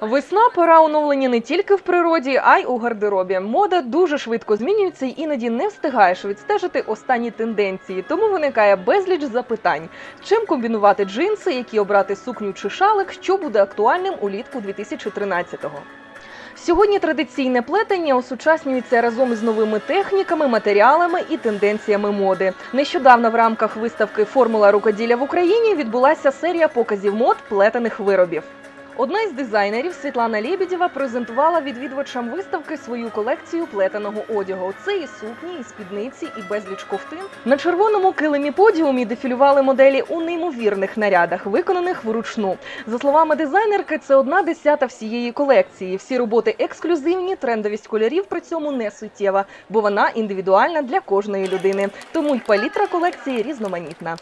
Весна пора оновлення не тільки в природі, а й у гардеробі. Мода дуже швидко змінюється і іноді не встигаєш відстежити останні тенденції. Тому виникає безліч запитань: чим комбінувати джинси, які обрати сукню чи шалик, що буде актуальним улітку 2013-го. Сьогодні традиційне плетення осучаснюється разом із новими техніками, матеріалами і тенденціями моди. Нещодавно в рамках виставки Формула рукоділля в Україні відбулася серія показів мод плетених виробів. Одна із дизайнерів Світлана Лєбідєва презентувала відвідувачам виставки свою колекцію плетеного одягу. Це і сукні, і спідниці, і безліч ковтин. На червоному килимі подіумі дефілювали моделі у неймовірних нарядах, виконаних вручну. За словами дизайнерки, це одна десята всієї колекції. Всі роботи ексклюзивні, трендовість кольорів при цьому не суттєва, бо вона індивідуальна для кожної людини. Тому й палітра колекції різноманітна.